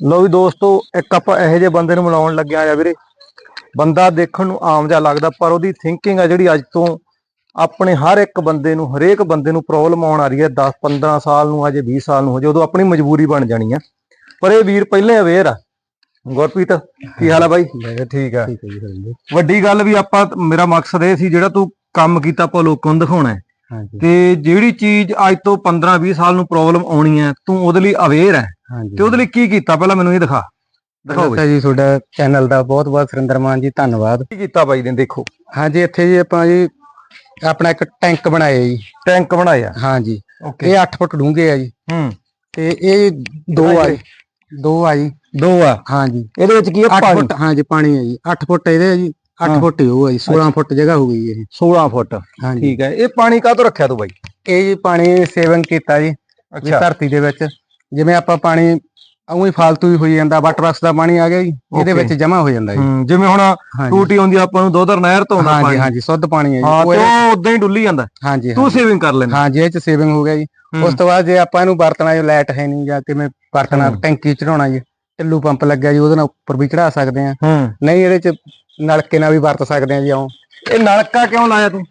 ਲੋ ਵੀ ਦੋਸਤੋ ਇੱਕ ਆਪਾਂ ਇਹੋ ਜਿਹੇ ਬੰਦੇ ਨੂੰ ਮਿਲਾਉਣ ਲੱਗਿਆ ਆ ਵੀਰੇ। ਬੰਦਾ ਦੇਖਣ ਨੂੰ ਆਮ ਜਿਹਾ ਲੱਗਦਾ ਪਰ ਉਹਦੀ ਥਿੰਕਿੰਗ ਆ ਜਿਹੜੀ ਅੱਜ ਤੋਂ ਆਪਣੇ ਹਰ ਇੱਕ ਬੰਦੇ ਨੂੰ ਹਰੇਕ ਬੰਦੇ ਨੂੰ ਪ੍ਰੋਬਲਮ ਆਉਣ ਆ ਰਹੀ ਹੈ। 10 15 ਸਾਲ ਨੂੰ ਅਜੇ 20 ਸਾਲ ਨੂੰ ਹੋ ਜਾਏ ਉਦੋਂ ਆਪਣੀ ਮਜਬੂਰੀ ਬਣ ਜਾਣੀ ਆ। ਪਰ ਇਹ ਵੀਰ ਪਹਿਲੇ ਅਵੇਅਰ ਆ। ਗੁਰਪ੍ਰੀਤ ਕੀ ਹਾਲ ਆ ਬਾਈ? ਠੀਕ ਆ। ਹਾਂਜੀ ਵੱਡੀ ਗੱਲ ਵੀ ਆਪਾਂ ਮੇਰਾ ਮਕਸਦ ਇਹ ਸੀ ਜਿਹੜਾ ਤੂੰ ਕੰਮ ਕੀਤਾ ਆਪਾਂ ਲੋਕਾਂ ਨੂੰ ਦਿਖਾਉਣਾ ਹੈ। ਹਾਂਜੀ ਤੇ ਜਿਹੜੀ ਚੀਜ਼ ਅੱਜ ਤੋਂ 15 20 ਸਾਲ ਨੂੰ ਪ੍ਰੋਬਲਮ ਆਉਣੀ ਹੈ ਤੂੰ ਉਹਦੇ ਲਈ ਅਵੇਅਰ ਹੈ। ਤੇ ਉਹਦੇ ਲਈ ਕੀ ਕੀਤਾ? ਪਹਿਲਾਂ ਮੈਨੂੰ ਇਹ ਦਿਖਾ। ਦਿਖਾਓ ਬਈ। ਜੀ ਤੁਹਾਡਾ ਚੈਨਲ ਦਾ ਬਹੁਤ ਬਹੁਤ ਸੁਰਿੰਦਰ ਮਾਨ ਜੀ ਧੰਨਵਾਦ। ਕੀ ਕੀਤਾ ਬਾਈ ਨੇ? ਦੇਖੋ। ਹਾਂਜੀ ਇੱਥੇ ਜੀ ਆਪਾਂ ਜੀ ਆਪਣਾ ਇੱਕ ਟੈਂਕ ਬਣਾਇਆ ਜੀ। ਟੈਂਕ ਬਣਾਇਆ? ਹਾਂਜੀ। ਓਕੇ ਇਹ 8 ਫੁੱਟ ਡੂੰਘੇ ਆ ਜੀ। ਹੂੰ। ਤੇ ਇਹ ਦੋ ਆ ਜੀ। ਦੋ। ਆ ਜੀ। ਦੋ ਆ? ਹਾਂਜੀ। ਇਹਦੇ ਵਿੱਚ ਕੀ ਹੈ 8 ਪਾਣੀ? ਫੁੱਟ ਹਾਂਜੀ ਪਾਣੀ ਹੈ ਜੀ। 8 ਫੁੱਟ ਇਹਦੇ ਆ ਜੀ। 8 ਹਾਂ। ਫੁੱਟ ਹੀ ਜੀ 16 ਫੁੱਟ ਜਗ੍ਹਾ ਹੋ ਗਈ ਇਹ। 16 ਫੁੱਟ। ਹਾਂਜੀ। ਠੀਕ ਹੈ ਇਹ ਪਾਣੀ ਕਾਹ ਤੋਂ ਰੱਖਿਆ ਤੂੰ ਬਾਈ? ਇਹ ਜੀ ਪਾਣੀ ਸੇਵਿੰਗ ਕੀਤਾ ਜੀ ਵੀ ਧਰਤੀ ਦੇ ਵਿੱਚ। ਜਿਵੇਂ ਆਪਾਂ ਪਾਣੀ ਉਵੇਂ ਹੀ ਹੀ ਹੋਈ ਜਾਂਦਾ ਵਾਟਰ ਵਰਕਸ ਦਾ ਪਾਣੀ ਆ ਗਿਆ ਜੀ ਇਹਦੇ Okay. ਵਿੱਚ ਜਮਾ ਹੋ ਜਾਂਦਾ ਜੀ। ਹੂੰ ਜਿਵੇਂ ਹੁਣ ਹਾਂਜੀ। ਟੂਟੀ ਆਉਂਦੀ ਆ ਆਪਾਂ ਨੂੰ ਦੋਧਰ ਨਹਿਰ ਤੋਂ ਆਉਂਦਾ ਹਾਂਜੀ ਪਾਣੀ। ਹਾਂਜੀ ਸ਼ੁੱਧ ਪਾਣੀ ਹੈ ਹਾਂ ਜੀ ਤੇ ਉਹ ਉਦਾਂ ਹੀ ਡੁੱਲੀ ਜਾਂਦਾ। ਹਾਂਜੀ ਤੂੰ ਸੇਵਿੰਗ ਕਰ ਲੈਂਦਾ। ਹਾਂਜੀ ਇਹ ਚ ਸੇਵਿੰਗ ਹੋ ਗਿਆ ਜੀ। ਹੂੰ। ਉਸ ਤੋਂ ਬਾਅਦ ਜੇ ਆਪਾਂ ਇਹਨੂੰ ਵਰਤਣਾ ਜੇ ਲਾਈਟ ਹੈ ਨਹੀਂ ਜਾਂ ਕਿਵੇਂ ਵਰਤਣਾ ਹੂੰ। ਟੈਂਕੀ ਚੜਾਉਣਾ ਜੀ ਟਿੱਲੂ ਪੰਪ ਲੱਗਿਆ ਜੀ ਉਹਦੇ ਨਾਲ ਉੱਪਰ ਵੀ ਚੜਾ ਸਕਦੇ ਆ ਹੂੰ। ਨਹੀਂ ਇਹਦੇ ਚ ਨਲਕੇ ਨਾਲ ਵੀ ਵਰਤ ਸਕਦੇ ਆ ਜੀ ਆਉਂ। ਇਹ ਨਲਕਾ ਕਿਉਂ ਲਾਇਆ ਤੂੰ?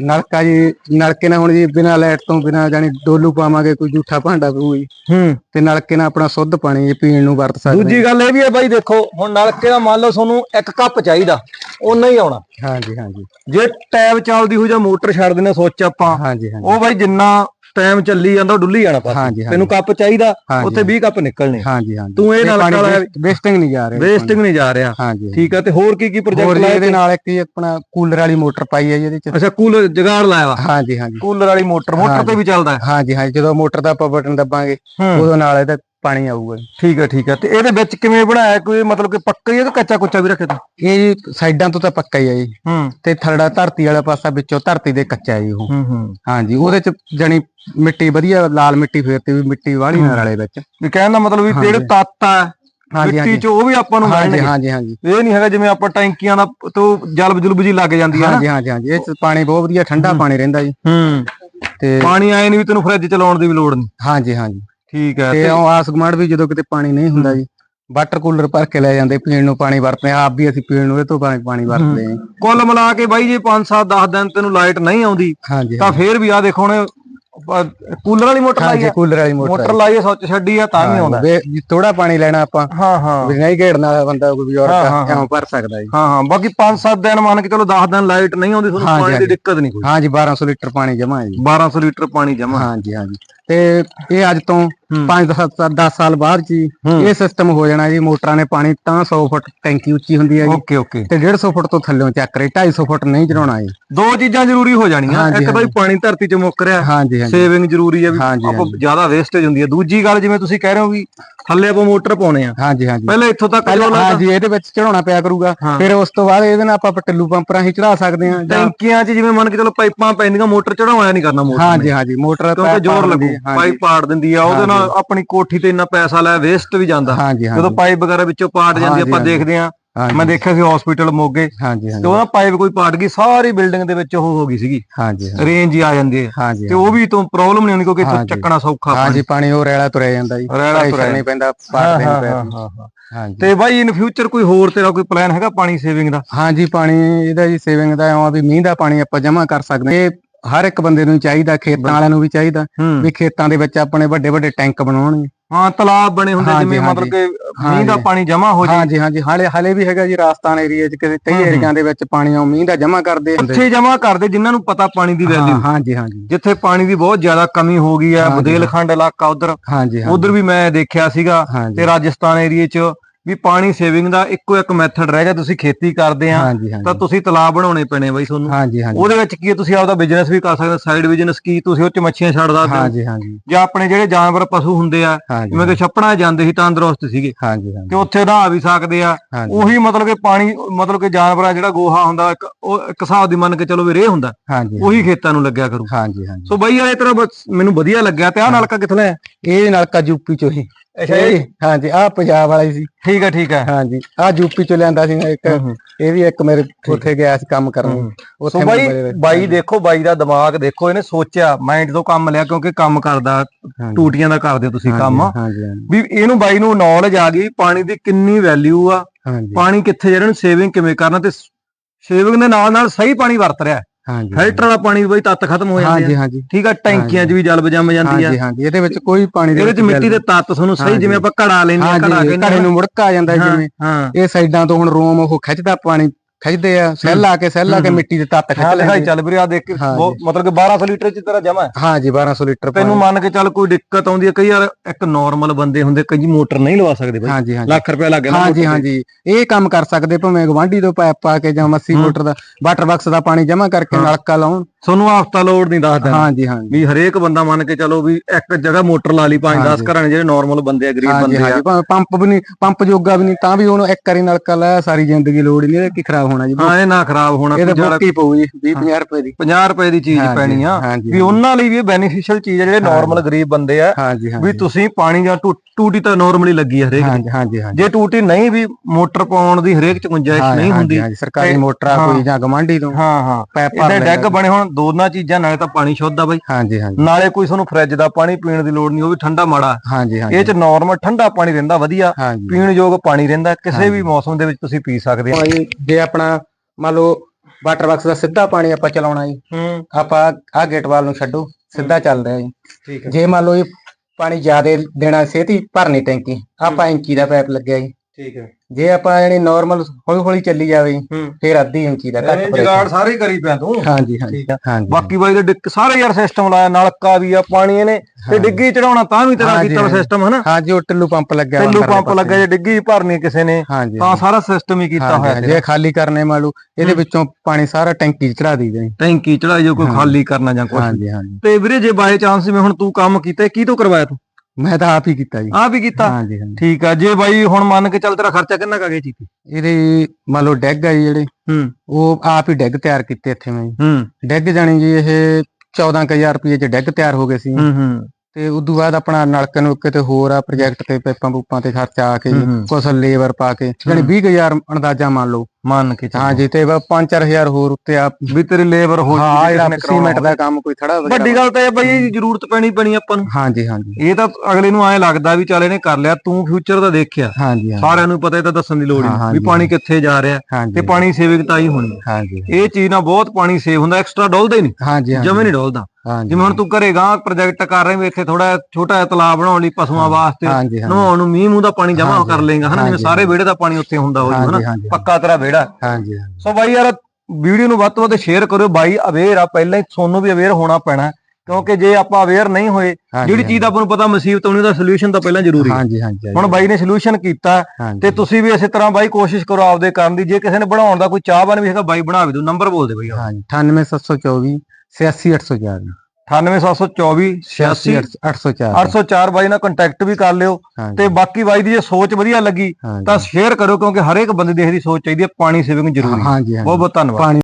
ਨਲਕਾ ਜੀ ਨਲਕੇ ਨਾਲ ਹੁਣ ਜੀ ਬਿਨਾਂ ਲਾਈਟ ਤੋਂ ਬਿਨਾਂ ਜਾਨੀ ਡੋਲੂ ਪਾਵਾਂਗੇ ਕੋਈ ਜੂਠਾ ਭਾਂਡਾ ਪਊ ਜੀ। ਹੂੰ। ਤੇ ਨਲਕੇ ਨਾਲ ਆਪਣਾ ਸ਼ੁੱਧ ਪਾਣੀ ਜੀ ਪੀਣ ਨੂੰ ਵਰਤ ਸਕਦੇ ਦੂਜੀ ਗੱਲ ਇਹ ਵੀ ਹੈ ਬਾਈ ਦੇਖੋ ਹੁਣ ਨਲਕੇ ਦਾ ਮੰਨ ਲਓ ਤੁਹਾਨੂੰ ਇੱਕ ਕੱਪ ਚਾਹੀਦਾ ਉਹਨਾਂ ਹੀ ਆਉਣਾ। ਹਾਂਜੀ ਹਾਂਜੀ। ਜੇ ਟੈਬ ਚੱਲਦੀ ਹੋ ਜਾਂ ਮੋਟਰ ਛੱਡ ਦਿੰਦੇ ਸੁੱਚ ਆਪਾਂ ਹਾਂਜੀ ਹਾਂਜੀ। ਉਹ ਬਾਈ ਜਿੰਨਾ ਟਾਈਮ ਚੱਲੀ ਜਾਂਦਾ ਉਹ ਡੁੱਲੀ ਜਾਣਾ ਪਾਸੇ। ਤੈਨੂੰ ਕੱਪ ਚਾਹੀਦਾ ਉੱਥੇ 20 ਕੱਪ ਨਿਕਲਣੇ। ਹਾਂਜੀ ਹਾਂਜੀ। ਤੂੰ ਇਹ ਨਲਕਾ ਲਾਇਆ ਵੇਸਟਿੰਗ ਨਹੀਂ ਜਾ ਰਿਹਾ ਵੇਸਟਿੰਗ ਨਹੀਂ ਜਾ ਰਿਹਾ। ਠੀਕ ਆ ਤੇ ਹੋਰ ਕੀ ਕੀ ਪ੍ਰੋਜੈਕਟ ਲਾਇਆ ਇਹਦੇ ਨਾਲ ਇੱਕ ਆਪਣਾ ਕੂਲਰ ਵਾਲੀ ਮੋਟਰ ਪਾਈ ਹੈ ਜੀ ਇਹਦੇ ਚ। ਅੱਛਾ ਕੂਲਰ ਜਗਾੜ ਲਾਇਆ ਵਾ? ਹਾਂਜੀ ਹਾਂਜੀ। ਕੂਲਰ ਵਾਲੀ ਮੋਟਰ ਮੋਟਰ ਤੇ ਵੀ ਚੱਲਦਾ? ਹਾਂਜੀ ਹਾਂਜੀ। ਜਦੋਂ ਮੋਟਰ ਦਾ ਆਪਾਂ ਬਟਨ ਦੱਬਾਂਗੇ ਉਦੋਂ ਨਾਲ ਇਹਦਾ ਪਾਣੀ ਆਊਗਾ ਜੀ। ਠੀਕ ਹੈ ਠੀਕ ਹੈ। ਤੇ ਇਹਦੇ ਵਿੱਚ ਕਿਵੇਂ ਬਣਾਇਆ? ਕੋਈ ਮਤਲਬ ਕਿ ਪੱਕਾ ਹੀ ਹੈ ਕਿ ਕੱਚਾ ਕੁੱਚਾ ਵੀ ਰੱਖਿਆ ਤੂੰ ਇਹ ਜੀ ਸਾਈਡਾਂ ਤੋਂ ਤਾਂ ਪੱਕਾ ਹੀ ਹੈ ਜੀ। ਹੂੰ। ਤੇ ਥਰੜਾ ਧਰਤੀ ਵਾਲਾ ਪਾਸਾ ਵਿੱਚੋਂ ਧਰਤੀ ਦੇ ਕੱਚਾ ਹੈ ਜੀ ਉਹ। ਹੂੰ ਹੂੰ। ਹਾਂਜੀ ਉਹਦੇ ਚ ਜਣੀ ਮਿੱਟੀ ਵਧੀਆ ਲਾਲ ਮਿੱਟੀ ਫੇਰਤੀ ਵੀ ਮਿੱਟੀ ਵਾਲੀ ਨਾਲ ਰਲੇ ਵਿੱਚ। ਵੀ ਕਹਿਣ ਦਾ ਮਤਲਬ ਵੀ। ਜਿਹੜੇ ਤੱਤ ਆ ਹਾਂਜੀ ਮਿੱਟੀ ਚ ਉਹ ਵੀ ਆਪਾਂ ਨੂੰ ਹਾਂਜੀ ਮਿਲਣਗੇ ਹਾਂਜੀ ਹਾਂਜੀ। ਇਹ ਨਹੀਂ ਹੈਗਾ ਜਿਵੇਂ ਆਪਾਂ ਟੈਂਕੀਆਂ ਦਾ ਤੋਂ ਜਲਬ ਜੁਲਬ ਜੀ ਲੱਗ ਜਾਂਦੀ ਆ ਹਾਂਜੀ ਹਾਂਜੀ ਹਾਂਜੀ। ਇਹ ਚ ਪਾਣੀ ਬਹੁਤ ਵਧੀਆ ਠੰਡਾ ਪਾਣੀ ਰਹਿੰਦਾ ਜੀ। ਹੂੰ। ਤੇ ਪਾਣੀ ਆਏ ਨਹੀਂ ਵੀ ਤੈਨੂੰ ਫਰਿੱਜ ਚਲਾਉਣ ਦੀ ਵੀ ਲੋੜ ਨਹੀਂ ਹਾਂਜੀ ਹਾਂਜੀ। ਠੀਕ ਹੈ ਤੇ ਉਹ ਆਸ ਗੁਆਂਢ ਵੀ ਜਦੋਂ ਕਿਤੇ ਪਾਣੀ ਨਹੀਂ ਹੁੰਦਾ ਜੀ ਵਾਟਰ ਕੂਲਰ ਭਰ ਕੇ ਲੈ ਜਾਂਦੇ ਪੀਣ ਨੂੰ ਪਾਣੀ ਵਰਤਦੇ ਆਪ ਵੀ ਅਸੀਂ ਪੀਣ ਨੂੰ ਇਹ ਤੋਂ ਪਾਣੀ ਪਾਣੀ ਵਰਤਦੇ ਹਾਂ। ਕੁੱਲ ਮਿਲਾ ਕੇ ਬਾਈ ਜੇ 5 7 10 ਦਿਨ ਤੈਨੂੰ ਲਾਈਟ ਨਹੀਂ ਆਉਂਦੀ ਤਾਂ ਫੇਰ ਵੀ ਆ ਦੇਖੋ ਹੁਣ ਕੂਲਰ ਵਾਲੀ ਮੋਟਰ ਲਾਈ ਆ। ਕੂਲਰ ਵਾਲੀ ਮੋਟਰ ਮੋਟਰ ਲਾਈ। ਸੁੱਚ ਛੱਡੀ ਆ ਤਾਂ ਵੀ ਆਉਂਦਾ ਥੋੜਾ ਪਾਣੀ ਲੈਣਾ ਆਪਾਂ ਹਾਂ ਹਾਂ। ਵੀ ਨਹੀਂ ਘੇੜਨ ਵਾਲਾ ਬੰਦਾ ਕੋਈ ਬਜ਼ੁਰਗ ਹਾਂ, ਹਾਂ, ਕਿਉਂ ਭਰ ਸਕਦਾ ਜੀ। ਹਾਂ ਹਾਂ ਬਾਕੀ 5-7 ਦਿਨ ਮੰਨ ਕੇ ਚਲੋ 10 ਦਿਨ ਲਾਈਟ ਨਹੀਂ ਆਉਂਦੀ ਤੁਹਾਨੂੰ ਪਾਣੀ ਦੀ। ਦਿੱਕਤ ਨਹੀਂ ਕੋਈ। ਹਾਂਜੀ 1200 ਲੀਟਰ ਪਾਣੀ ਜਮਾ ਹੈ ਜੀ। 1200 ਲੀਟਰ ਪਾਣੀ ਜਮਾ ਹਾਂਜੀ ਹਾਂਜੀ। ਤੇ ਇਹ ਅੱਜ ਤੋਂ ਹੂੰ। 5 10 ਸਾਲ ਬਾਅਦ ਜੀ। ਇਹ ਸਿਸਟਮ ਹੋ ਜਾਣਾ ਜੀ ਮੋਟਰਾਂ ਨੇ ਪਾਣੀ ਤਾਂ 100 ਫੁੱਟ ਟੈਂਕੀ ਉੱਚੀ ਹੁੰਦੀ ਹੈ ਜੀ। Okay okay. ਤੇ 150 ਫੁੱਟ ਤੋਂ ਥੱਲੇ ਚੱਕ ਰਹੇ 250 ਫੁੱਟ ਨਹੀਂ ਚੜਾਉਣਾ ਜੀ ਦੋ ਚੀਜ਼ਾਂ ਜ਼ਰੂਰੀ ਹੋ ਜਾਣੀਆਂ। ਇੱਕ ਬਾਈ ਪਾਣੀ ਧਰਤੀ 'ਚ ਮੁੱਕ ਰਿਹਾ ਹਾਂਜੀ ਹਾਂਜੀ। ਸੇਵਿੰਗ ਜ਼ਰੂਰੀ ਹੈ ਵੀ ਆਪਾਂ। ਜ਼ਿਆਦਾ ਵੇਸਟੇਜ ਹੁੰਦੀ ਹੈ। ਦੂਜੀ ਗੱਲ ਜਿਵੇਂ ਤੁਸੀਂ ਕਹਿ ਰਹੇ ਹੋ ਵੀ ਥੱਲੇ ਆਪਾਂ ਮੋਟਰ ਪਾਉਣੇ ਆ। ਹਾਂਜੀ ਹਾਂਜੀ। ਪਹਿਲਾਂ ਇੱਥੋਂ ਤੱਕ ਜੋ ਹਾਂਜੀ ਇਹਦੇ ਵਿੱਚ ਚੜਾਉਣਾ ਪਿਆ ਕਰੂਗਾ। ਫਿਰ ਉਸ ਤੋਂ ਬਾਅਦ ਇਹਦੇ ਨਾਲ ਆਪਾਂ ਟਿੱਲੂ ਪੰਪਰਾਂ ਹੀ ਚੜਾ ਸਕਦੇ ਹਾਂ ਜਾਂ- ਟੈਂਕੀਆਂ 'ਚ ਜਿਵੇਂ ਮੰਨ ਕੇ ਚਲੋ ਪਾਈਪਾਂ ਪੈਂਦੀਆਂ ਮੋਟਰ ਚੜਾਉਣਾ ਨਹੀਂ ਕਰਨਾ ਮੋਟਰ ਹਾਂਜੀ ਹਾਂਜੀ ਮੋਟਰ ਕਿਉਂਕਿ ਜ਼ੋਰ ਲੱਗੂ। ਪਾਈਪ ਪਾੜ ਦਿੰਦੀ ਆ ਉਹਦੇ ਨਾਲ ਆਪਣੀ ਕੋਠੀ ਤੇ ਇੰਨਾ ਪੈਸਾ ਲੈ ਵੇਸਟ ਵੀ ਜਾਂਦਾ। ਜਦੋਂ ਪਾਈਪ ਵਗੈਰਾ ਵਿੱਚੋਂ ਪਾੜ ਜਾਂਦੀ ਆਪਾਂ। ਦੇਖਦੇ ਆ ਮੈਂ ਦੇਖਿਆ ਸੀ ਹਸਪੀਟਲ ਮੋਗੇ। ਤੇ ਉਹਦਾ ਪਾਈਪ ਕੋਈ ਪਾੜ ਗਈ ਸਾਰੀ ਬਿਲਡਿੰਗ ਦੇ ਵਿੱਚ ਉਹ ਹੋ ਗਈ ਸੀਗੀ। ਹਾਂਜੀ ਰੇਂਜ ਹੀ ਆ ਜਾਂਦੀ ਹੈ ਤੇ ਉਹ ਵੀ ਤੋਂ ਪ੍ਰੋਬਲਮ ਨਹੀਂ ਆਉਂਦੀ ਕਿਉਂਕਿ ਇੱਥੋਂ। ਚੱਕਣਾ ਸੌਖਾ ਹਾਂਜੀ ਪਾਣੀ ਉਹ ਰੈਲਾ ਤੁਰਿਆ ਜਾਂਦਾ ਜੀ। ਰੈਲਾ ਤੁਰਿਆ। ਨਹੀਂ ਪੈਂਦਾ ਹਾਂ, ਨਹੀਂ ਪੈਂਦੇ। ਹਾਂਜੀ। ਤੇ ਬਾਈ ਇਨ ਫਿਊਚਰ ਕੋਈ ਹੋਰ ਤੇਰਾ ਕੋਈ ਪਲਾਨ ਹੈਗਾ ਪਾਣੀ ਸੇਵਿੰਗ ਦਾ? ਹਾਂਜੀ ਪਾਣੀ ਇਹਦਾ ਜੀ ਸੇਵਿੰਗ ਦਾ ਆ ਵੀ ਮੀਂਹ ਦਾ ਪਾਣੀ ਆਪਾਂ ਜਮ੍ਹਾਂ ਕਰ ਸਕਦੇ। ਇਹ ਹਰ ਇੱਕ ਬੰਦੇ ਨੂੰ ਚਾਹੀਦਾ ਖੇਤਾਂ ਵਾਲਿਆਂ ਨੂੰ ਵੀ ਚਾਹੀਦਾ ਵੀ ਖੇਤਾਂ ਦੇ ਵਿੱਚ ਆਪਣੇ ਵੱਡੇ ਵੱਡੇ ਟੈਂਕ ਬਣਾਉਣ ਹਾਂ ਤਲਾਬ ਬਣੇ ਹੁੰਦੇ ਜਿਵੇਂ ਮਤਲਬ। ਕਿ ਮੀਂਹ ਦਾ। ਪਾਣੀ ਜਮਾ ਹੋ ਜਾਏ। ਹਾਂਜੀ ਹਾਂਜੀ। ਹਾਲੇ ਹਾਲੇ ਵੀ ਹੈਗਾ ਜੀ ਰਾਜਸਥਾਨ ਏਰੀਆ 'ਚ ਕਿਸੇ ਕਈ। ਏਰੀਆਂ ਦੇ ਵਿੱਚ ਪਾਣੀ ਆ ਮੀਂਹ ਦਾ ਜਮ੍ਹਾਂ ਕਰਦੇ ਉੱਥੇ ਜਮਾ ਕਰਦੇ ਜਿਨ੍ਹਾਂ ਨੂੰ ਪਤਾ ਪਾਣੀ ਦੀ ਵੈਲਿਊ ਹਾਂਜੀ ਹਾਂਜੀ। ਜਿੱਥੇ ਪਾਣੀ ਦੀ ਬਹੁਤ ਜ਼ਿਆਦਾ ਕਮੀ ਹੋ ਗਈ ਹੈ। ਬੁਦੇਲਖੰਡ ਇਲਾਕਾ ਉਧਰ। ਹਾਂਜੀ ਉਧਰ ਵੀ ਮੈਂ ਦੇਖਿਆ ਸੀਗਾ ਤੇ ਰਾਜਸਥਾਨ ਏਰੀਏ 'ਚ ਵੀ ਪਾਣੀ ਸੇਵਿੰਗ ਦਾ ਇੱਕੋ ਇੱਕ ਮੈਥਡ ਰਹਿ ਗਿਆ ਤੁਸੀਂ ਖੇਤੀ ਕਰਦੇ ਆ ਤਾਂ ਤੁਸੀਂ ਤਲਾਬ ਬਣਾਉਣੇ ਪੈਣੇ ਬਾਈ ਤੁਹਾਨੂੰ। ਉਹਦੇ ਵਿੱਚ ਕੀ ਹੈ, ਤੁਸੀਂ ਆਪਦਾ ਬਿਜ਼ਨਸ ਵੀ ਕਰ ਸਕਦੇ ਹੋ ਸਾਈਡ ਬਿਜ਼ਨਸ ਕੀ ਤੁਸੀਂ ਉਹ 'ਚ ਮੱਛੀਆਂ ਛੱਡ ਸਕਦੇ ਹੋ। ਹਾਂਜੀ ਹਾਂਜੀ। ਜਾਂ ਆਪਣੇ ਜਿਹੜੇ ਜਾਨਵਰ ਪਸ਼ੂ ਹੁੰਦੇ ਆ ਜਿਵੇਂ ਕਿ ਛੱਪੜਾਂ 'ਚ ਜਾਂਦੇ ਸੀ ਤੰਦਰੁਸਤ ਸੀਗੇ। ਤੇ ਉੱਥੇ ਨਹਾ ਵੀ ਸਕਦੇ ਆ। ਉਹੀ ਮਤਲਬ ਕਿ ਪਾਣੀ ਮਤਲਬ ਕਿ ਜਾਨਵਰਾਂ ਜਿਹੜਾ ਗੋਹਾ ਹੁੰਦਾ ਇੱਕ ਉਹ ਇੱਕ ਹਿਸਾਬ ਦੀ ਮੰਨ ਕੇ ਚਲੋ ਵੀ ਰੇ ਹੁੰਦਾ। ਉਹੀ ਖੇਤਾਂ ਨੂੰ ਲੱਗਿਆ ਕਰੂ। ਹਾਂਜੀ ਹਾਂਜੀ। ਸੋ ਬਾਈ ਯਾਰ ਇਹ ਤਰ੍ਹਾਂ ਮੈਨੂੰ ਵਧੀਆ ਲੱਗਿਆ ਤੇ ਆਹ ਨਲਕਾ ਕਿੱਥੋਂ ਲਿਆ? ਇਹ ਨਲਕਾ ਯੂਪੀ ਚੋਂ ਹੀ। ਅੱਛਾ ਇਹ ਹਾਂਜੀ ਆ ਪੰਜਾਬ ਵਾਲਾ ਹੀ ਸੀ। ਠੀਕ ਹੈ ਠੀਕ ਹੈ ਹਾਂਜੀ ਆ ਯੂਪੀ ਚੋਂ ਲਿਆਂਦਾ ਸੀ ਇੱਕ। ਇਹ ਵੀ ਇੱਕ ਮੇਰੇ ਉੱਥੇ ਗਿਆ ਸੀ ਕੰਮ ਕਰਨ। ਉੱਥੇ ਸੋ ਮੇਰੇ ਬਾਈ ਬਾਈ ਦੇਖੋ ਬਾਈ ਦਾ ਦਿਮਾਗ ਦੇਖੋ ਇਹਨੇ ਸੋਚਿਆ ਮਾਈਂਡ ਤੋਂ ਕੰਮ ਲਿਆ ਕਿਉਂਕਿ ਕੰਮ ਕਰਦਾ ਹਾਂਜੀ, ਟੂਟੀਆਂ ਦਾ ਕਰਦੇ ਹੋ ਤੁਸੀਂ ਕੰਮ। ਹਾਂਜੀ ਹਾਂਜੀ। ਵੀ ਇਹਨੂੰ ਬਾਈ ਨੂੰ ਨੌਲੇਜ ਆ ਗਈ ਪਾਣੀ ਦੀ ਕਿੰਨੀ ਵੈਲਿਊ ਆ। ਹਾਂਜੀ। ਪਾਣੀ ਕਿੱਥੇ ਜਿਹੜਾ ਨੂੰ ਸੇਵਿੰਗ ਕਿਵੇਂ ਕਰਨਾ ਤੇ ਸੇਵਿੰਗ ਦੇ ਨਾਲ ਨਾਲ ਸਹੀ ਪਾਣੀ ਵਰਤ ਰਿਹਾ। ਹਾਂਜੀ ਫਿਲਟਰ ਵਾਲਾ ਪਾਣੀ ਵੀ ਬਾਈ ਤੱਤ ਖਤਮ ਹੋ ਜਾਂਦੇ ਹਾਂਜੀ ਆ। ਹਾਂਜੀ ਠੀਕ ਆ ਟੈਂਕੀਆਂ 'ਚ ਵੀ ਜਲ ਬਜਮ ਜਾਂਦੀ ਆ। ਹਾਂਜੀ ਹਾਂਜੀ। ਇਹਦੇ ਵਿੱਚ ਕੋਈ ਪਾਣੀ ਇਹਦੇ 'ਚ ਮਿੱਟੀ ਦੇ ਤੱਤ ਤੁਹਾਨੂੰ ਸਹੀ ਜਿਵੇਂ ਆਪਾਂ ਘੜਾ ਲੈਂਦੇ ਆ ਘੜਾ ਹਾਂਜੀ ਕਹਿੰਦੇ ਘੜੇ ਨੂੰ ਮੁੜਕਾ ਆ ਜਾਂਦਾ ਜਿਵੇਂ। ਇਹ ਸਾਈਡਾਂ ਤੋਂ ਹੁਣ ਰੋਮ ਉਹ ਖਿੱਚਦਾ ਪਾਣੀ ਖਿੱਚਦੇ ਆ ਸੈੱਲ ਆ ਕੇ ਸੈੱਲ ਆ ਕੇ ਹੂੰ। ਮਿੱਟੀ ਦੇ ਤੱਤ ਖਿੱਚ ਹਾਂ ਲੈਂਦੇ ਚੱਲ ਵੀਰੇ ਆ ਦੇਖ ਕੇ। ਬਹੁਤ- ਮਤਲਬ ਕਿ 1200 ਲੀਟਰ ਚ ਤੇਰਾ ਜਮਾ ਹਾਂਜੀ 1200 ਲੀਟਰ ਤੈਨੂੰ ਮੰਨ ਕੇ ਚੱਲ ਕੋਈ ਦਿੱਕਤ ਆਉਂਦੀ ਹੈ ਕਈ ਵਾਰ ਇੱਕ ਨਾਰਮਲ ਬੰਦੇ ਹੁੰਦੇ ਕਈ ਜੀ ਮੋਟਰ ਨਹੀਂ ਲਵਾ ਸਕਦੇ ਬਾਈ ਲੱਖ ਰੁਪਏ ਲੱਗ ਗਿਆ ਨਾ ਹਾਂਜੀ ਇਹ ਕੰਮ ਕਰ ਸਕਦੇ ਭਾਵੇਂ ਗਵਾਂਢੀ ਤੋਂ ਪੈਪ ਪਾ ਕੇ ਜਾਂ ਮੱਸੀ ਹੂੰ। ਮੋਟਰ ਦਾ ਵਾਟਰ ਬਾਕਸ ਦਾ ਪਾਣੀ ਜਮ੍ਹਾਂ ਕਰਕੇ ਹਾਂ। ਨਲਕਾ ਲਾਉਣ। ਤੁਹਾਨੂੰ ਹਫਤਾ ਲੋਡ ਨਹੀਂ ਦੱਸਦਾ ਹਾਂਜੀ ਹਾਂਜੀ ਵੀ ਹਰੇਕ ਬੰਦਾ ਮੰਨ ਕੇ ਚਲੋ ਵੀ ਇੱਕ ਜਗ੍ਹਾ ਮੋਟਰ ਲਾ ਲਈ 5-10 ਹਾਂਜੀ। ਘਰਾਂ ਦੇ ਜਿਹੜੇ ਨਾਰਮਲ ਬੰਦੇ ਆ ਗਰੀਬ ਬੰਦੇ ਆ ਹਾਂਜੀ ਭਾਵੇਂ ਪੰਪ ਵੀ ਨਹੀਂ ਪੰਪ ਜੋਗਾ ਵੀ ਨਹੀਂ ਤਾਂ ਵੀ ਉਹਨੂੰ ਇੱਕ ਵਾਰੀ ਨਲਕਾ ਲਾਇਆ ਸਾਰੀ ਜ਼ਿੰਦਗੀ ਲੋੜ ਹੀ ਨਹੀਂ ਇਹਦਾ ਕੀ ਖਰਾਬ ਹੋਣਾ ਜੀ ਹਾਂ ਇਹ ਨਾ ਖਰਾਬ ਹੋਣਾ ਇਹਦੇ ਬੁੱਕ ਹੀ ਪਊ ਜੀ 20 50 ਰੁਪਏ ਦੀ। 50 ਰੁਪਏ ਦੀ ਚੀਜ਼ ਪੈਣੀ ਆ। ਵੀ ਉਹਨਾਂ ਲਈ ਵੀ ਇਹ ਬੈਨੀਫੀਸ਼ੀਅਲ ਚੀਜ਼ ਆ ਜਿਹੜੇ ਨਾਰਮਲ ਗਰੀਬ ਬੰਦੇ ਆ ਵੀ ਤੁਸੀਂ ਪਾਣੀ ਜਾਂ ਟੂਟੀ ਤਾਂ ਨਾਰਮਲੀ ਲੱਗੀ ਆ ਹਰੇਕ ਦੀ। ਹਾਂਜੀ ਹਾਂਜੀ ਜੇ ਟੂਟੀ ਨਹੀਂ ਵੀ ਮੋਟਰ ਪਾਉਣ ਦੀ ਹਰੇਕ ਚ ਗੁੰਜਾਇਸ਼ ਨਹੀਂ ਹੁੰਦੀ ਹਾਂਜੀ ਸਰਕਾਰੀ ਮੋਟਰ ਆ ਹਾਂ। ਕੋਈ ਜਾਂ ਗਵਾਂਢੀ ਤੋਂ ਹਾਂ ਹਾਂ। ਪੈਪ ਲੈਂਦਾ ਡੈਗ ਬਣੇ ਹੁਣ ਦੋਨਾਂ ਚੀਜ਼ਾਂ ਨਾਲੇ ਤਾਂ ਪਾਣੀ ਸ਼ੁੱਧ ਆ ਬਾਈ। ਹਾਂਜੀ ਹਾਂਜੀ। ਨਾਲੇ ਕੋਈ ਤੁਹਾਨੂੰ ਫਰਿੱਜ ਦਾ ਪਾਣੀ ਪੀਣ ਦੀ ਲੋੜ ਨਹੀਂ ਉਹ ਵੀ ਠੰਡਾ ਮਾੜਾ। ਹਾਂਜੀ ਹਾਂਜੀ। ਇਹ ਚ ਨਾਰਮਲ ਠੰਡਾ ਪਾਣੀ ਰਹਿੰਦਾ ਵਧੀਆ। ਪੀਣ ਯੋਗ ਪਾਣੀ ਰਹਿੰਦਾ ਕਿਸੇ ਵੀ ਮੌਸਮ ਦੇ ਵਿੱਚ ਤੁਸੀਂ ਪੀ ਸਕਦੇ ਆ। ਜੇ ਆਪਣਾ ਮੰਨ ਲਓ ਵਾਟਰ ਬਾਕਸ ਦਾ ਸਿੱਧਾ ਪਾਣੀ ਆਪਾਂ ਚਲਾਉਣਾ ਜੀ। ਹੂੰ। ਆਪਾਂ ਆ ਗੇਟ ਵਾਲ ਨੂੰ ਛੱਡੋ ਸਿੱਧਾ ਚੱਲ ਰਿਹਾ ਜੀ। ਠੀਕ ਜੇ ਮੰਨ ਲਓ ਇਹ ਪਾਣੀ ਜ਼ਿਆਦਾ ਦੇਣਾ ਛੇਤੀ ਭਰਨੀ ਟੈਂਕੀ ਆਪਾਂ ਇੰਚੀ ਦਾ ਪਾਈਪ ਲੱਗਿਆ ਜੀ। ਠੀਕ ਹੈ। ਜੇ ਆਪਾਂ ਯਾਨੀ ਨਾਰਮਲ ਹੌਲੀ ਹੌਲੀ ਚੱਲੀ ਜਾਵੇ ਜੀ, ਹੂੰ। ਫਿਰ ਅੱਧੀ ਇੰਚੀ ਦਾ ਘੱਟ ਇਹ। ਜਗਾੜ ਸਾਰੇ ਹੀ ਕਰੀ ਪਿਆ ਤੂੰ। ਹਾਂਜੀ ਹਾਂਜੀ ਠੀਕ ਆ ਹਾਂਜੀ। ਬਾਕੀ ਬਾਈ ਦੇ ਡਿੱਕ ਸਾਰੇ ਯਾਰ ਸਿਸਟਮ ਲਾਇਆ ਨਲਕਾ ਵੀ ਆ ਪਾਣੀ ਇਹਨੇ ਤੇ। ਡਿੱਗੀ ਚੜਾਉਣਾ ਤਾਂ ਵੀ ਤੇਰਾ ਹਾਂਜੀ, ਕੀਤਾ ਹਾਂਜੀ। ਸਿਸਟਮ ਹਨਾ? ਹਾਂਜੀ ਉਹ ਟਿੱਲੂ ਪੰਪ ਲੱਗਿਆ ਵਾ ਟਿੱਲੂ ਪੰਪ ਲੱਗਾ ਜੇ ਡਿੱਗੀ ਭਰਨੀ ਕਿਸੇ ਨੇ ਹਾਂਜੀ ਤਾਂ ਸਾਰਾ ਸਿਸਟਮ ਹੀ ਕੀਤਾ ਹੋਇਆ ਹਾਂਜੀ, ਤੇਰਾ। ਜੇ ਖਾਲੀ ਕਰਨੇ ਮੰਨ ਲਓ ਇਹਦੇ। ਵਿੱਚੋਂ ਪਾਣੀ ਸਾਰਾ ਟੈਂਕੀ 'ਚ ਚੜਾ ਦਈਦਾ ਜੀ। ਟੈਂਕੀ ਚੜਾਈ ਜੋ ਕੋਈ। ਖਾਲੀ ਕਰਨਾ ਜਾਂ ਕੁਝ ਹਾਂਜੀ ਹਾਂਜੀ। ਤੇ ਵੀਰੇ ਜੇ ਬਾਈ ਚਾਂਸ ਜਿਵੇਂ ਹੁਣ ਤੂੰ ਕੰਮ ਕੀਤਾ ਕੀ ਤੋਂ ਕਰਵਾਇਆ ਤੂੰ? ਮੈਂ ਤਾਂ ਆਪ ਹੀ ਕੀਤਾ ਜੀ। ਆਪ ਹੀ ਕੀਤਾ? ਹਾਂਜੀ ਹਾਂਜੀ। ਠੀਕ ਆ ਜੇ ਬਾਈ ਹੁਣ ਮੰਨ ਕੇ ਚੱਲ ਤੇਰਾ ਖਰਚਾ ਕਿੰਨਾ ਕਾ ਗਿਆ ਚੀਤੀ ਇਹਦੇ ਮੰਨ ਲਓ ਡੈਗ ਆ ਜੀ ਜਿਹੜੇ ਹੂੰ। ਉਹ ਆਪ ਹੀ ਡੈਗ ਤਿਆਰ ਕੀਤੇ ਇੱਥੇ ਮੈਂ ਜੀ। ਹੂੰ। ਡੈਗ ਜਾਣੀ ਜੀ ਇਹ 14000 ਰੁਪਏ 'ਚ ਡੈਗ ਤਿਆਰ ਹੋ ਗਏ ਸੀ। ਹੂੰ ਹੂੰ। ਤੇ ਉਦੋਂ ਬਾਅਦ ਆਪਣਾ ਨਲਕੇ ਨੁਲਕੇ ਤੇ ਹੋਰ ਆ ਪ੍ਰੋਜੈਕਟ ਤੇ ਪੈਪਾਂ ਪੂਪਾਂ ਤੇ ਖਰਚਾ ਆ ਕੇ। ਕੁਛ ਲੇਬਰ ਪਾ ਕੇ ਜਾਣੀ 20000 ਅੰਦਾਜ਼ਾ ਮੰਨ ਲਓ। ਮੰਨ ਕੇ ਚੱਲ। ਹਾਂਜੀ ਤੇ 5-4000 ਹੋਰ ਉੱਤੇ ਆ ਵੀ ਤੇਰੀ ਲੇਬਰ ਹੋ ਹਾਂ ਜਿਹੜਾ ਸੀਮੈਂਟ ਦਾ ਕੰਮ ਕੋਈ ਥੜਾ ਵਗੈਰਾ ਵੱਡੀ ਗੱਲ ਤਾਂ ਇਹ ਬਾਈ ਇਹ ਜ਼ਰੂਰਤ ਪੈਣੀ ਪੈਣੀ ਆਪਾਂ ਨੂੰ। ਹਾਂਜੀ ਹਾਂਜੀ। ਇਹ ਤਾਂ ਅਗਲੇ ਨੂੰ ਐਂ ਲੱਗਦਾ ਵੀ ਚੱਲ ਇਹਨੇ ਕਰ ਲਿਆ ਤੂੰ ਫਿਊਚਰ ਦਾ ਦੇਖਿਆ। ਹਾਂਜੀ ਹਾਂਜੀ, ਸਾਰਿਆਂ ਨੂੰ ਪਤਾ ਇਹ ਤਾਂ ਦੱਸਣ ਦੀ ਲੋੜ ਹਾਂ, ਨਹੀਂ ਵੀ। ਪਾਣੀ ਕਿੱਥੇ ਜਾ ਰਿਹਾ ਤੇ ਪਾਣੀ ਸੇਵਿੰਗ ਤਾਂ ਹੀ ਹੋਣੀ। ਹੈ। ਹਾਂਜੀ। ਇਹ ਚੀਜ਼ ਨਾਲ ਬਹੁਤ ਪਾਣੀ ਸੇਵ ਹੁੰਦਾ ਐਕਸਟਰਾ ਡੋਲਦਾ ਹੀ ਨਹੀਂ। ਹਾਂਜੀ ਹਾਂਜੀ, ਜਮੇ ਨਹੀਂ ਡੋਲਦਾ। ਹਾਂਜੀ ਜਿਵੇਂ ਹੁਣ ਤੂੰ ਘਰੇਗਾ ਪ੍ਰੋਜੈਕਟ ਕਰ ਰਹੇ ਵੀ ਇੱਥੇ ਥੋੜਾ ਛੋਟਾ ਜਿਹਾ ਤਲਾਬ ਬਣਾਉਣ ਲਈ ਪਸ਼ੂਆਂ ਵਾਸਤੇ ਹਾਂਜੀ ਹਾਂਜੀ। ਨਹਾਉਣ ਨੂੰ ਮੀਂਹ ਮੂੰਹ ਦਾ ਪਾਣੀ ਜਮਾ ਹਾਂਜੀ, ਕਰ ਲੇਗਾ ਹਨਾ ਜਿਵੇਂ ਸਾਰੇ ਵਿਹੜੇ ਦਾ ਪਾਣੀ ਉੱਥੇ ਹੁੰਦਾ ਹੋਊ ਹਨਾ ਹਾਂਜੀ ਪੱਕਾ ਤੇਰਾ ਵਿਹੜਾ। ਹਾਂਜੀ ਹਾਂਜੀ। ਸੋ ਬਾਈ ਯਾਰ ਵੀਡੀਓ ਨੂੰ ਵੱਧ ਤੋਂ ਵੱਧ ਸ਼ੇਅਰ ਕਰਿਓ ਬਾਈ ਅਵੇਅਰ ਆ ਪਹਿਲਾਂ ਹੀ ਤੁਹਾਨੂੰ ਵੀ ਅਵੇਅਰ ਹੋਣਾ ਪੈਣਾ ਕਿਉਂਕਿ ਜੇ ਆਪਾਂ ਅਵੇਅਰ ਨਹੀਂ ਹੋਏ ਹਾਂਜੀ, ਜਿਹੜੀ ਚੀਜ਼ ਦਾ ਆਪਾਂ ਨੂੰ ਪਤਾ ਮੁਸੀਬਤ ਆਉਣੀ ਉਹਦਾ ਸੋਲੂਸ਼ਨ ਤਾਂ ਪਹਿਲਾਂ ਜ਼ਰੂਰੀ ਹੈ। ਹਾਂਜੀ ਹਾਂਜੀ ਹੁਣ ਬਾਈ ਨੇ ਸੋਲੂਸ਼ਨ ਕੀਤਾ ਹਾਂਜੀ। ਤੇ ਤੁਸੀਂ ਵੀ ਇਸੇ ਤਰ੍ਹਾਂ ਬਾਈ ਕੋਸ਼ਿਸ਼ ਕਰੋ ਆਪਦੇ ਕਰਨ ਦੀ ਜੇ ਕਿਸੇ ਨੇ ਬਣਾਉਣ ਦਾ ਕੋਈ ਚਾਹਵਾਨ ਵੀ ਹੈਗਾ ਬਾਈ ਬਣਾ ਵੀ ਦਿਓ ਨੰਬਰ ਬੋਲ ਦੇ ਬਾਈ ਹਾਂਜੀ 98724 86804 98724 86 804 804 ਬਾਈ ਨਾਲ ਕੰਟੈਕਟ ਵੀ ਕਰ ਲਿਓ ਤੇ ਬਾਕੀ ਬਾਈ ਦੀ ਜੇ ਸੋਚ ਵਧੀਆ ਲੱਗੀ ਤਾਂ ਸ਼ੇਅਰ ਕਰੋ ਕਿਉਂਕਿ ਹਰੇਕ ਬੰਦੇ ਦੀ ਇਹਦੀ ਸੋਚ ਚਾਹੀਦੀ ਹੈ ਪਾਣੀ ਸੇਵਿੰਗ ਜ਼ਰੂਰੀ। ਹੈ ਬਹੁਤ ਬਹੁਤ ਧੰਨਵਾਦ।